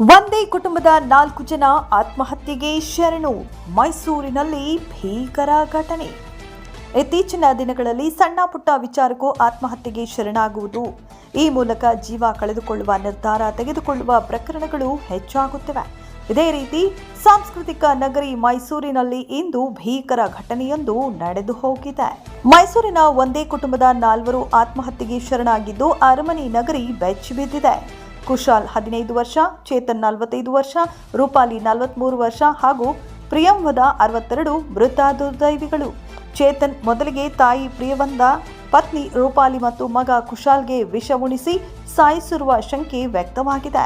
ಒಂದೇ ಕುಟುಂಬದ ನಾಲ್ಕು ಜನ ಆತ್ಮಹತ್ಯೆಗೆ ಶರಣು. ಮೈಸೂರಿನಲ್ಲಿ ಭೀಕರ ಘಟನೆ. ಇತ್ತೀಚಿನ ದಿನಗಳಲ್ಲಿ ಸಣ್ಣ ಪುಟ್ಟ ವಿಚಾರಕ್ಕೂ ಆತ್ಮಹತ್ಯೆಗೆ ಶರಣಾಗುವುದು. ಈ ಮೂಲಕ ಜೀವ ಕಳೆದುಕೊಳ್ಳುವ ನಿರ್ಧಾರ ತೆಗೆದುಕೊಳ್ಳುವ ಪ್ರಕರಣಗಳು ಹೆಚ್ಚಾಗುತ್ತಿವೆ. ಇದೇ ರೀತಿ ಸಾಂಸ್ಕೃತಿಕ ನಗರಿ ಮೈಸೂರಿನಲ್ಲಿ ಇಂದು ಭೀಕರ ಘಟನೆಯೊಂದು ನಡೆದು ಹೋಗಿದೆ. ಮೈಸೂರಿನ ಒಂದೇ ಕುಟುಂಬದ ನಾಲ್ವರು ಆತ್ಮಹತ್ಯೆಗೆ ಶರಣಾಗಿದ್ದು ಅರಮನೆ ನಗರಿ ಬೆಚ್ಚಿಬಿದ್ದಿದೆ ಕುಶಾಲ್ ಹದಿನೈದು ವರ್ಷ, ಚೇತನ್ ನಲವತ್ತೈದು ವರ್ಷ, ರೂಪಾಲಿ ನಲವತ್ಮೂರು ವರ್ಷ ಹಾಗೂ ಪ್ರಿಯಂವದ ಅರವತ್ತೆರಡು ಮೃತ ದುರ್ದೈವಿಗಳು. ಚೇತನ್ ಮೊದಲಿಗೆ ತಾಯಿ ಪ್ರಿಯವಂದ, ಪತ್ನಿ ರೂಪಾಲಿ ಮತ್ತು ಮಗ ಕುಶಾಲ್ಗೆ ವಿಷ ಉಣಿಸಿ ಸಾಯಿಸಿರುವ ಶಂಕೆ ವ್ಯಕ್ತವಾಗಿದೆ.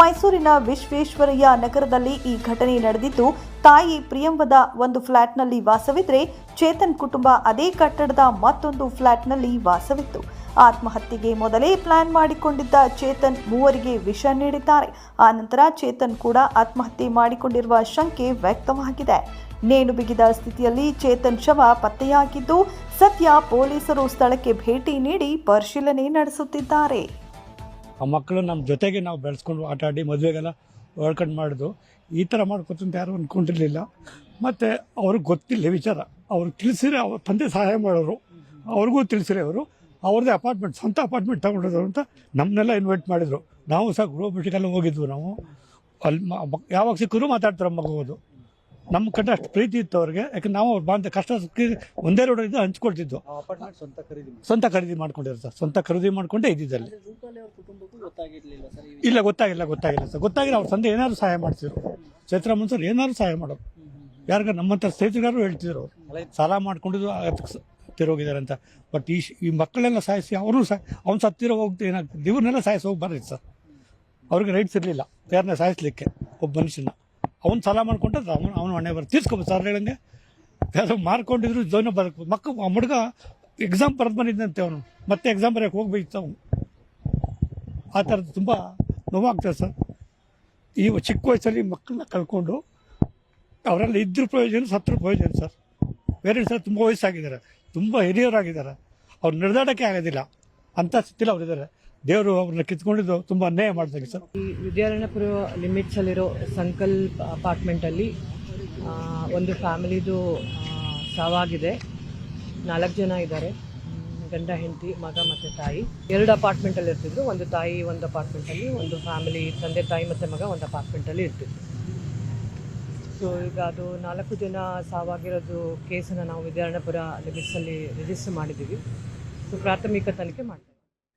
ಮೈಸೂರಿನ ವಿಶ್ವೇಶ್ವರಯ್ಯ ನಗರದಲ್ಲಿ ಈ ಘಟನೆ ನಡೆದಿದ್ದು, ತಾಯಿ ಪ್ರಿಯಂವದ ಒಂದು ಫ್ಲ್ಯಾಟ್ನಲ್ಲಿ ವಾಸವಿದ್ರೆ, ಚೇತನ್ ಕುಟುಂಬ ಅದೇ ಕಟ್ಟಡದ ಮತ್ತೊಂದು ಫ್ಲ್ಯಾಟ್ನಲ್ಲಿ ವಾಸವಿತ್ತು. ಆತ್ಮಹತ್ಯೆಗೆ ಮೊದಲೇ ಪ್ಲಾನ್ ಮಾಡಿಕೊಂಡಿದ್ದ ಚೇತನ್ ಮೂವರಿಗೆ ವಿಷ ನೀಡಿದ್ದಾರೆ. ಆ ನಂತರ ಚೇತನ್ ಕೂಡ ಆತ್ಮಹತ್ಯೆ ಮಾಡಿಕೊಂಡಿರುವ ಶಂಕೆ ವ್ಯಕ್ತವಾಗಿದೆ. ನೇಣು ಬಿಗಿದ ಸ್ಥಿತಿಯಲ್ಲಿ ಚೇತನ್ ಶವ ಪತ್ತೆಯಾಗಿದ್ದು ಸದ್ಯ ಪೊಲೀಸರು ಸ್ಥಳಕ್ಕೆ ಭೇಟಿ ನೀಡಿ ಪರಿಶೀಲನೆ ನಡೆಸುತ್ತಿದ್ದಾರೆ. ಆ ಮಕ್ಕಳು ನಮ್ಮ ಜೊತೆಗೆ ನಾವು ಬೆಳೆಸ್ಕೊಂಡು ಆಟ ಆಡಿ ಮದುವೆಗೆಲ್ಲ ವರ್ಕಂಡ್ ಮಾಡಿದ್ದು ಈ ಥರ ಮಾಡ್ಕೊತಂತ ಯಾರು ಅಂದ್ಕೊಂಡಿರಲಿಲ್ಲ ಮತ್ತು ಅವ್ರಿಗೆ ಗೊತ್ತಿಲ್ಲ ವಿಚಾರ. ಅವ್ರಿಗೆ ತಿಳಿಸಿದ್ರೆ ಅವ್ರ ತಂದೆ ಸಹಾಯ ಮಾಡೋರು. ಅವ್ರಿಗೂ ತಿಳಿಸಿರೆ ಅವರು ಅವ್ರದ್ದೇ ಅಪಾರ್ಟ್ಮೆಂಟ್ ಸ್ವಂತ ಅಪಾರ್ಟ್ಮೆಂಟ್ ತಗೊಂಡಿದ್ರು ಅಂತ ನಮ್ಮನ್ನೆಲ್ಲ ಇನ್ವೈಟ್ ಮಾಡಿದರು. ನಾವು ಸಹ ಗೃಹ ಭೇಟಿಗೆಲ್ಲ ಹೋಗಿದ್ವು ನಾವು. ಅಲ್ಲಿ ಯಾವಾಗ ಸಿಕ್ಕರೂ ಮಾತಾಡ್ತಾರೆ ಮಗುವುದು ನಮ್ಮ ಕಡೆ ಅಷ್ಟು ಪ್ರೀತಿ ಇತ್ತು ಅವ್ರಿಗೆ. ಯಾಕಂದ್ರೆ ನಾವು ಅವ್ರು ಬಾಂಧ ಕಷ್ಟ ಒಂದೇ ರೋಡಲ್ಲಿ ಹಂಚ್ಕೊಳ್ತಿದ್ದು ಸ್ವಂತ ಖರೀದಿ ಮಾಡ್ಕೊಂಡಿರೋ ಸರ್. ಸ್ವಂತ ಖರೀದಿ ಮಾಡ್ಕೊಂಡೇ ಇದ್ದಿದ್ದಲ್ಲಿ ಇಲ್ಲ ಗೊತ್ತಾಗಿಲ್ಲ ಗೊತ್ತಾಗಿಲ್ಲ ಸರ್. ಗೊತ್ತಾಗಿಲ್ಲ ಅವ್ರ ತಂದೆ ಏನಾದ್ರು ಸಹಾಯ ಮಾಡ್ತಿದ್ರು. ಚೈತ್ರಮ್ಮನ್ ಸರ್ ಏನಾದ್ರು ಸಹಾಯ ಮಾಡೋರು. ಯಾರಿಗ ನಮ್ಮಂಥ ಸ್ನೇಹಿತರಿಗಾರು ಹೇಳ್ತಿದ್ರು ಸಾಲ ಮಾಡ್ಕೊಂಡಿದ್ದು ಅದಕ್ಕೆ ಸ- ಅಂತ. ಬಟ್ ಈ ಈ ಮಕ್ಕಳೆಲ್ಲ ಸಾಯಿಸಿ ಅವರು ಸಹ ಅವ್ನು ಸತ್ತಿರೋ ಹೋಗ್ತಾ ಏನಾಗ್ತದೆ ಇವ್ರನ್ನೆಲ್ಲ ಸಾಯಿಸಿ ಹೋಗಿ ಬರ್ರಿ ಸರ್. ಅವ್ರಿಗೆ ರೈಟ್ಸ್ ಇರಲಿಲ್ಲ. ಯಾರನ್ನ ಸಾಯಿಸ್ಲಿಕ್ಕೆ ಒಬ್ಬ ಮನುಷ್ಯನ. ಅವ್ನು ಸಾಲ ಮಾಡ್ಕೊಂಡ್ರೆ ಅವನು ಅವನು ಮನೆ ಬರ್ ತೀರ್ಸ್ಕೊಬೋದು ಸರ್ ಹೇಳಂಗೆ. ಯಾರು ಮಾರ್ಕೊಂಡಿದ್ರು ಜೋನ ಬರ್ಬೋದು ಮಕ್ಕ ಆ ಹುಡುಗ ಎಕ್ಸಾಮ್ ಬರೆದು ಬಂದಿದ್ದಂತೆ ಅವನು. ಮತ್ತೆ ಎಕ್ಸಾಮ್ ಬರೆಯೋಕೆ ಹೋಗ್ಬೇಕಿತ್ತು ಅವನು. ಆ ಥರದ್ದು ತುಂಬ ನೋವಾಗ್ತದೆ ಸರ್. ಈ ಚಿಕ್ಕ ವಯಸ್ಸಲ್ಲಿ ಮಕ್ಕಳನ್ನ ಕಳ್ಕೊಂಡು ಅವರೆಲ್ಲ ಇದ್ರ ಪ್ರಯೋಜನ ಸತ್ರ ಪ್ರಯೋಜನ ಸರ್. ಪೇರೆಂಟ್ಸ್ ತುಂಬ ವಯಸ್ಸಾಗಿದ್ದಾರೆ. ತುಂಬ ಹಿರಿಯರಾಗಿದ್ದಾರೆ ಅವ್ರು ನಡೆದಾಡೋಕ್ಕೆ ಆಗೋದಿಲ್ಲ. ಅಂಥ ಸ್ಥಿತಿಲಿ ಅವರಿದ್ದಾರೆ ದೇವರು ಅವ್ರನ್ನ ಕಿತ್ಕೊಂಡಿದ್ದು ತುಂಬ ಅನ್ಯಾಯ ಮಾಡಿದಂಗೆ ಸರ್. ಈ ವಿದ್ಯಾರಣ್ಯಪುರ ಲಿಮಿಟ್ಸ್ ಅಲ್ಲಿರೋ ಸಂಕಲ್ಪ ಅಪಾರ್ಟ್ಮೆಂಟ್ ಅಲ್ಲಿ ಒಂದು ಫ್ಯಾಮಿಲಿದು ಸಾವಾಗಿದೆ. ನಾಲ್ಕು ಜನ ಇದ್ದಾರೆ. ಗಂಡ, ಹೆಂಡತಿ, ಮಗ ಮತ್ತು ತಾಯಿ. ಎರಡು ಅಪಾರ್ಟ್ಮೆಂಟ್ ಅಲ್ಲಿ ಇರ್ತಿದ್ರು ಒಂದು ತಾಯಿ, ಒಂದು ಅಪಾರ್ಟ್ಮೆಂಟ್ ಅಲ್ಲಿ. ಒಂದು ಫ್ಯಾಮಿಲಿ ತಂದೆ, ತಾಯಿ ಮತ್ತು ಮಗ ಒಂದು ಅಪಾರ್ಟ್ಮೆಂಟ್ ಅಲ್ಲಿ ಇರ್ತಿದ್ರು. ಸೊ ಈಗ ಅದು ನಾಲ್ಕು ಜನ ಸಾವಾಗಿರೋದು ಕೇಸನ್ನು ನಾವು ವಿದ್ಯಾರಣ್ಯಪುರ ಲಿಮಿಟ್ಸಲ್ಲಿ ರಿಜಿಸ್ಟರ್ ಮಾಡಿದ್ದೀವಿ. ಸೊ ಪ್ರಾಥಮಿಕ ತನಿಖೆ ಮಾಡಿ